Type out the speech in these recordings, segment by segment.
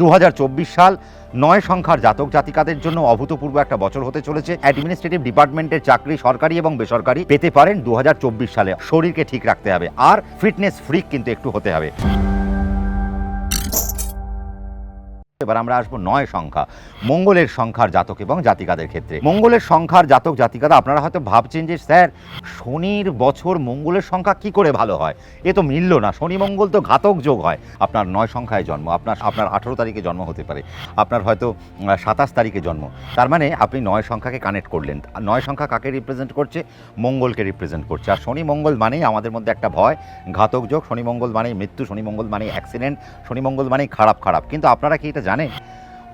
দু হাজার চব্বিশ সাল নয় সংখ্যার জাতক জাতিকাদের জন্য অভূতপূর্ব একটা বছর হতে চলেছে। অ্যাডমিনিস্ট্রেটিভ ডিপার্টমেন্টের চাকরি সরকারি এবং বেসরকারি পেতে পারেন দু হাজার চব্বিশ সালে। শরীরকে ঠিক রাখতে হবে। আর ফিটনেস ফ্রিক কিন্তু একটু হতে হবে। এবার আমরা আসব নয় সংখ্যা, মঙ্গলের সংখ্যার জাতক এবং জাতিকাদের ক্ষেত্রে। মঙ্গলের সংখ্যার জাতক জাতিকারা আপনারা হয়তো ভাবছেন যে, স্যার, শনির বছর মঙ্গলের সংখ্যা কি করে ভালো হয়? এ তো মিলল না। শনি মঙ্গল তো ঘাতক যোগ হয়। আপনার নয় সংখ্যায় জন্ম, আপনার আপনার আঠেরো তারিখে জন্ম হতে পারে, আপনার হয়তো সাতাশ তারিখে জন্ম। তার মানে আপনি নয় সংখ্যাকে কানেক্ট করলেন। নয় সংখ্যা কাকে রিপ্রেজেন্ট করছে? মঙ্গলকে রিপ্রেজেন্ট করছে। আর শনি মঙ্গল মানেই আমাদের মধ্যে একটা ভয়, ঘাতক যোগ, শনি মঙ্গল মানেই মৃত্যু, শনি মঙ্গল মানেই অ্যাক্সিডেন্ট শনি মঙ্গল মানেই খারাপ খারাপ। কিন্তু আপনারা কি এটা জানেন?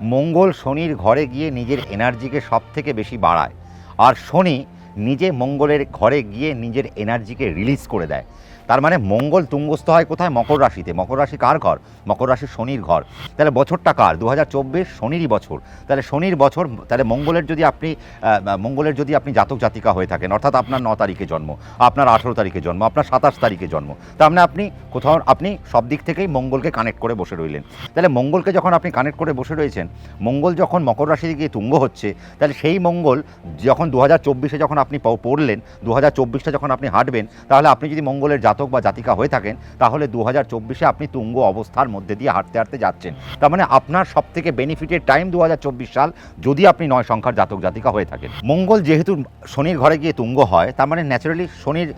মঙ্গল শনির ঘরে গিয়ে নিজের এনার্জিকে সব থেকে বেশি বাড়ায়। আর শনি নিজে মঙ্গলের ঘরে গিয়ে নিজের এনার্জিকে রিলিজ করে দেয়। তার মানে মঙ্গল তুঙ্গস্থ হয় কোথায়? মকর রাশিতে। মকর রাশি কার ঘর? মকর রাশি শনির ঘর। তাহলে বছরটা কার? দু হাজার চব্বিশ শনিরই বছর। তাহলে শনির বছর, তাহলে মঙ্গলের যদি আপনি মঙ্গলের যদি আপনি জাতক জাতিকা হয়ে থাকেন, অর্থাৎ আপনার ন তারিখে জন্ম, আপনার আঠেরো তারিখে জন্ম, আপনার সাতাশ তারিখে জন্ম, তার মানে আপনি কোথাও, আপনি সব দিক থেকেই মঙ্গলকে কানেক্ট করে বসে রইলেন। তাহলে মঙ্গলকে যখন আপনি কানেক্ট করে বসে রয়েছেন, মঙ্গল যখন মকর রাশিতে গিয়ে তুঙ্গ হচ্ছে, তাহলে সেই মঙ্গল যখন দু হাজার চব্বিশে যখন আপনি পড়লেন দু হাজার চব্বিশটা যখন আপনি হাঁটবেন, তাহলে আপনি যদি মঙ্গলের জাতক বা জাতিকা হয়ে থাকেন, তাহলে দু হাজার চব্বিশে আপনি তুঙ্গ অবস্থার মধ্যে দিয়ে হাঁটতে হাঁটতে যাচ্ছেন। তার মানে আপনার সব থেকে বেনিফিটের টাইম দু হাজার চব্বিশ সাল যদি আপনি নয় সংখ্যার জাতক জাতিকা হয়ে থাকেন। মঙ্গল যেহেতু শনির ঘরে গিয়ে তুঙ্গ হয়, তার মানে ন্যাচারালি শনির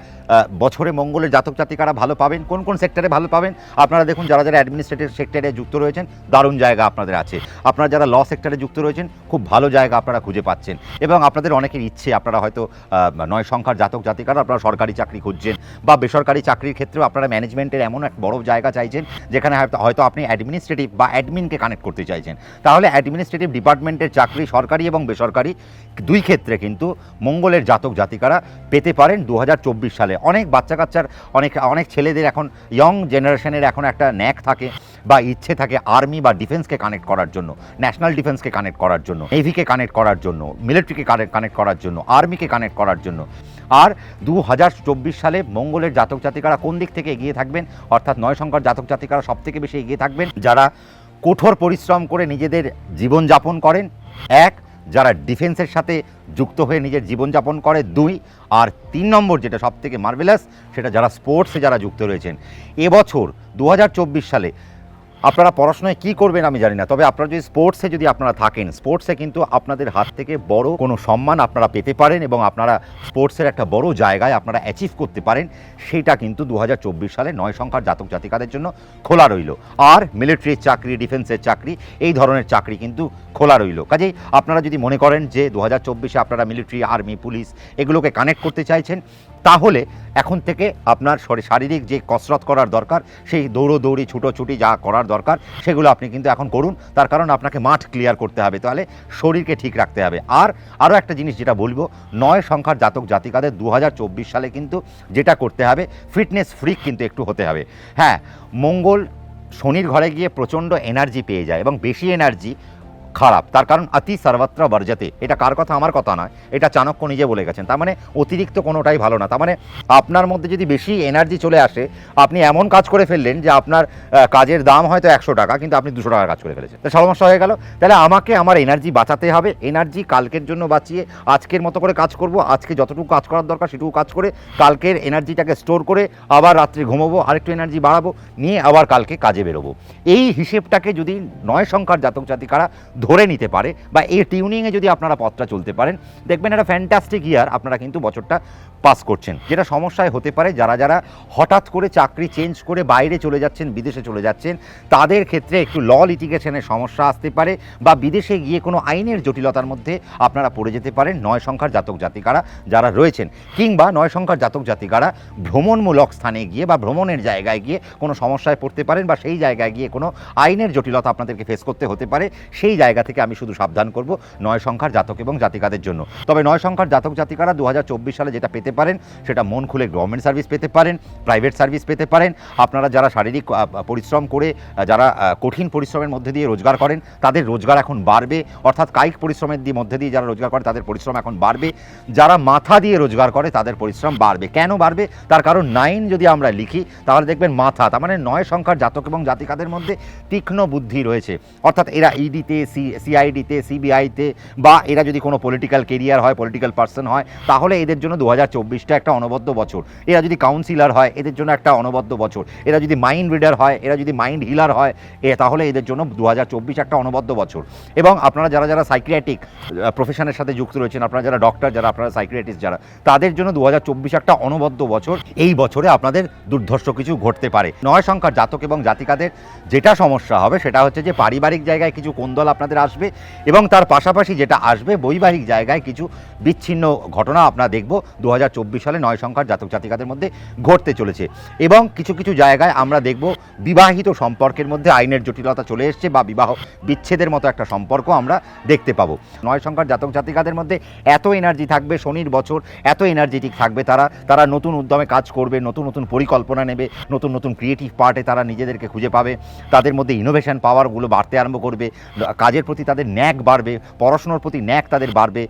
বছরে মঙ্গলের জাতক জাতিকারা ভালো পাবেন, কোন কোন সেক্টরে ভালো পাবেন, আপনারা দেখুন যারা যারা অ্যাডমিনিস্ট্রেটিভ সেক্টরে যুক্ত রয়েছেন, দারুণ জায়গা আপনাদের আছে। আপনারা যারা ল সেক্টরে যুক্ত রয়েছেন, খুব ভালো জায়গা আপনারা খুঁজে পাচ্ছেন। এবং আপনাদের অনেকের ইচ্ছে, আপনারা হয়তো নয় সংখ্যার জাতক জাতিকারা আপনারা সরকারি চাকরি খুঁজছেন বা বেসরকারি চাকরির ক্ষেত্রেও আপনারা ম্যানেজমেন্টের এমন এক বড় জায়গা চাইছেন, যেখানে হয়তো আপনি অ্যাডমিনিস্ট্রেটিভ বা অ্যাডমিনকে কানেক্ট করতে চাইছেন। তাহলে অ্যাডমিনিস্ট্রেটিভ ডিপার্টমেন্টের চাকরি সরকারি এবং বেসরকারি দুই ক্ষেত্রে কিন্তু মঙ্গলের জাতক জাতিকারা পেতে পারেন দু হাজার চব্বিশ সালে। অনেক বাচ্চা কাচ্চার অনেক অনেক ছেলেদের এখন ইয়ং জেনারেশনের এখন একটা ন্যাক থাকে বা ইচ্ছে থাকে আর্মি বা ডিফেন্সকে কানেক্ট করার জন্য ন্যাশনাল ডিফেন্সকে কানেক্ট করার জন্য নেভিকে কানেক্ট করার জন্য মিলিটারিকে কানেক্ট করার জন্য আর্মিকে কানেক্ট করার জন্য। আর দু হাজার চব্বিশ সালে মঙ্গলের জাতক জাতিকারা কোন দিক থেকে এগিয়ে থাকবেন? অর্থাৎ নয় সংখ্যার জাতক জাতিকারা সব থেকে বেশি এগিয়ে থাকবেন? যারা কঠোর পরিশ্রম করে নিজেদের জীবনযাপন করেন। এক, যারা ডিফেন্সের সাথে যুক্ত হয়ে নিজের জীবনযাপন করে। দুই, আর তিন নম্বর যেটা সব থেকে মার্ভেলাস, সেটা যারা স্পোর্টসে যারা যুক্ত রয়েছেন। এবছর দু হাজার চব্বিশ সালে আপনারা পড়াশোনায় কি করবেন আমি জানি না, তবে আপনারা যদি স্পোর্টসে যদি আপনারা থাকেন স্পোর্টসে কিন্তু আপনাদের হাত থেকে বড় কোনো সম্মান আপনারা পেতে পারেন এবং আপনারা স্পোর্টসের একটা বড় জায়গায় আপনারা অ্যাচিভ করতে পারেন, সেটা কিন্তু দু হাজার চব্বিশ সালে নয় সংখ্যার জাতক জাতিকাদের জন্য খোলা রইল। আর মিলিটারির চাকরি ডিফেন্সের চাকরি, এই ধরনের চাকরি কিন্তু খোলা রইল। কাজেই আপনারা যদি মনে করেন যে দু হাজার আপনারা মিলিটারি আর্মি পুলিশ এগুলোকে কানেক্ট করতে চাইছেন তাহলে এখন থেকে আপনার শরী- শারীরিক যে কসরত করার দরকার, সেই দৌড়োদৌড়ি, ছুটোছুটি যা করার দরকার, সেগুলো আপনি কিন্তু এখন করুন। তার কারণ আপনাকে মাঠ ক্লিয়ার করতে হবে, তাহলে শরীরকে ঠিক রাখতে হবে। আর আরও একটা জিনিস যেটা বলব, নয় সংখ্যার জাতক জাতিকাদের দু হাজার চব্বিশ সালে কিন্তু যেটা করতে হবে ফিটনেস ফ্রিক কিন্তু একটু হতে হবে। হ্যাঁ মঙ্গল শনির ঘরে গিয়ে প্রচণ্ড এনার্জি পেয়ে যায় এবং বেশি এনার্জি খারাপ। তার কারণ অতি সর্বত্র বর্জাতে। এটা কার কথা? আমার কথা নয়। এটা চাণক্য নিজে বলে গেছেন। তার মানে অতিরিক্ত কোনোটাই ভালো না। তার মানে আপনার মধ্যে যদি বেশি এনার্জি চলে আসে, আপনি এমন কাজ করে ফেললেন যে আপনার কাজের দাম হয়তো একশো টাকা, কিন্তু আপনি দুশো টাকার কাজ করে ফেলেছেন। তো সমস্যা হয়ে গেল। তাহলে আমাকে আমার এনার্জি বাঁচাতে হবে। এনার্জি কালকের জন্য বাঁচিয়ে আজকের মতো করে কাজ করব। আজকে যতটুকু কাজ করার দরকার সেটুকু কাজ করে কালকের এনার্জিটাকে স্টোর করে আবার রাত্রে ঘুমোবো, আরেকটু এনার্জি বাড়াবো, নিয়ে আবার কালকে কাজে বেরোবো। এই হিসেবটাকে যদি নয় সংখ্যার জাতক জাতিকারা ধরে নিতে পারে বা এই টিউনিংয়ে যদি আপনারা পথটা চলতে পারেন, দেখবেন একটা ফ্যান্টাস্টিক ইয়ার আপনারা কিন্তু বছরটা পাস করছেন। যেটা সমস্যায় হতে পারে, যারা যারা হঠাৎ করে চাকরি চেঞ্জ করে বাইরে চলে যাচ্ছেন, বিদেশে চলে যাচ্ছেন, তাদের ক্ষেত্রে একটু ল লিটিগেশনের সমস্যা আসতে পারে বা বিদেশে গিয়ে কোনো আইনের জটিলতার মধ্যে আপনারা পড়ে যেতে পারেন নয় সংখ্যার জাতক জাতিকারা যারা রয়েছেন। কিংবা নয় সংখ্যার জাতক জাতিকারা ভ্রমণমূলক স্থানে গিয়ে বা ভ্রমণের জায়গায় গিয়ে কোনো সমস্যায় পড়তে পারেন বা সেই জায়গায় গিয়ে কোনো আইনের জটিলতা আপনাদেরকে ফেস করতে হতে পারে, সেই জায়গায় জায়গা থেকে আমি শুধু সাবধান করব নয় সংখ্যার জাতক এবং জাতিকাদের জন্য। তবে নয় সংখ্যার জাতক জাতিকারা দু হাজার চব্বিশ সালে যেটা পেতে পারেন, সেটা মন খুলে গভর্নমেন্ট সার্ভিস পেতে পারেন প্রাইভেট সার্ভিস পেতে পারেন। আপনারা যারা শারীরিক পরিশ্রম করে যারা কঠিন পরিশ্রমের মধ্যে দিয়ে রোজগার করেন, তাদের রোজগার এখন বাড়বে। অর্থাৎ কায়িক পরিশ্রমের দিয়ে মধ্যে দিয়ে যারা রোজগার করে, তাদের পরিশ্রম এখন বাড়বে। যারা মাথা দিয়ে রোজগার করে, তাদের পরিশ্রম বাড়বে। কেন বাড়বে? তার কারণ নাইন যদি আমরা লিখি, তাহলে দেখবেন মাথা, তার মানে নয় সংখ্যার জাতক এবং জাতিকাদের মধ্যে তীক্ষ্ণ বুদ্ধি রয়েছে। অর্থাৎ এরা ইডিতে সি সিআইডিতে সিবিআইতে বা এরা যদি কোনো পলিটিক্যাল কেরিয়ার হয় পলিটিক্যাল পার্সন হয়, তাহলে এদের জন্য দু হাজার চব্বিশটা একটা অনবদ্য বছর। এরা যদি কাউন্সিলার হয়, এদের জন্য একটা অনবদ্য বছর। এরা যদি মাইন্ড রিডার হয়, এরা যদি মাইন্ড হিলার হয়, এ তাহলে এদের জন্য দু চব্বিশ একটা অনবদ্য বছর। এবং আপনারা যারা যারা সাইক্রিয়াটিক প্রফেশনের সাথে যুক্ত রয়েছেন, আপনারা যারা ডক্টর যারা আপনারা সাইক্রিয়াটিস্ট যারা, তাদের জন্য দু চব্বিশ একটা অনবদ্য বছর। এই বছরে আপনাদের দুর্ধর্ষ কিছু ঘটতে পারে। নয় সংখ্যার জাতক এবং জাতিকাদের যেটা সমস্যা হবে, সেটা হচ্ছে যে পারিবারিক জায়গায় কিছু কোন্দল আপনাদের আসবে এবং তার পাশাপাশি যেটা আসবে, বৈবাহিক জায়গায় কিছু বিচ্ছিন্ন ঘটনা আপনারা দেখব। দু হাজার চব্বিশ সালে নয় সংখ্যার জাতক জাতিকাদের মধ্যে ঘটতে চলেছে এবং কিছু কিছু জায়গায় আমরা দেখব বিবাহিত সম্পর্কের মধ্যে আইনের জটিলতা চলে এসছে বা বিবাহ বিচ্ছেদের মতো একটা সম্পর্ক আমরা দেখতে পাবো। নয় সংখ্যার জাতক জাতিকাদের মধ্যে এত এনার্জি থাকবে, শনির বছর এত এনার্জেটিক থাকবে, তারা তারা নতুন উদ্যমে কাজ করবে, নতুন নতুন পরিকল্পনা নেবে, নতুন নতুন ক্রিয়েটিভ পার্টে তারা নিজেদেরকে খুঁজে পাবে। তাদের মধ্যে ইনোভেশন পাওয়ারগুলো বাড়তে আরম্ভ করবে। কাজের প্রতি তাদের ন্যাক বাড়বে, পড়াশোনার প্রতি ন্যাক তাদের বাড়বে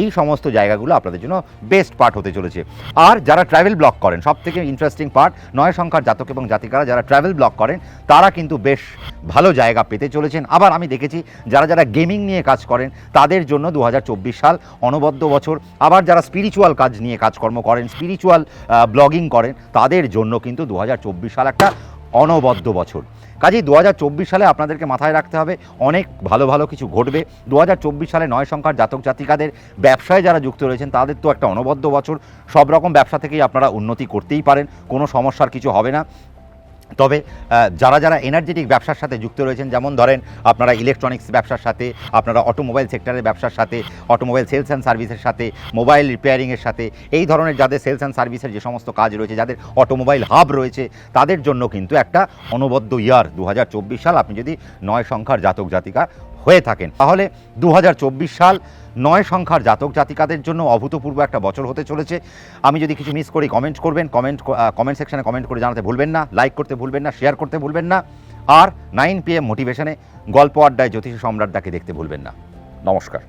এই সমস্ত জায়গাগুলো আপনাদের জন্য বেস্ট পার্ট হতে চলেছে। আর যারা ট্রাভেল ব্লক করেন সব থেকে ইন্টারেস্টিং পার্ট নয় সংখ্যার জাতক এবং জাতিকারা যারা ট্রাভেল ব্লক করেন, তারা কিন্তু বেশ ভালো জায়গা পেতে চলেছেন। আবার আমি দেখেছি, যারা যারা গেমিং নিয়ে কাজ করেন, তাদের জন্য দু হাজার চব্বিশ সাল অনবদ্য বছর। আবার যারা স্পিরিচুয়াল কাজ নিয়ে কাজকর্ম করেন স্পিরিচুয়াল ব্লগিং করেন, তাদের জন্য কিন্তু দু হাজার চব্বিশ সাল একটা অনবদ্য বছর। কাজেই দু হাজার চব্বিশ সালে আপনাদেরকে মাথায় রাখতে হবে, অনেক ভালো ভালো কিছু ঘটবে। দু হাজার চব্বিশ সালে নয় সংখ্যার জাতক জাতিকাদের ব্যবসায় যারা যুক্ত রয়েছেন, তাদের তো একটা অনবদ্য বছর। সব রকম ব্যবসা থেকেই আপনারা উন্নতি করতেই পারেন, কোনো সমস্যার কিছু হবে না। তবে যারা যারা এনার্জেটিক ব্যবসার সাথে যুক্ত রয়েছেন, যেমন ধরেন আপনারা ইলেকট্রনিক্স ব্যবসার সাথে, আপনারা অটোমোবাইল সেক্টরের ব্যবসার সাথে অটোমোবাইল সেলস অ্যান্ড সার্ভিসের সাথে মোবাইল রিপেয়ারিংয়ের সাথে, এই ধরনের যাদের সেলস অ্যান্ড সার্ভিসের যে সমস্ত কাজ রয়েছে, যাদের অটোমোবাইল হাব রয়েছে, তাদের জন্য কিন্তু একটা অনবদ্য ইয়ার দু হাজার চব্বিশ সাল, আপনি যদি নয় সংখ্যার জাতক জাতিকা হয়ে থাকেন। তাহলে দু হাজার চব্বিশ সাল নয় সংখ্যার জাতক জাতিকাদের জন্য অভূতপূর্ব একটা বছর হতে চলেছে। আমি যদি কিছু মিস করি কমেন্ট করবেন কমেন্ট কমেন্ট সেকশানে কমেন্ট করে জানাতে ভুলবেন না লাইক করতে ভুলবেন না শেয়ার করতে ভুলবেন না, আর নাইন পি এম মোটিভেশনে গল্প আড্ডায় জ্যোতিষ সম্রাটটাকে দেখতে ভুলবেন না। নমস্কার।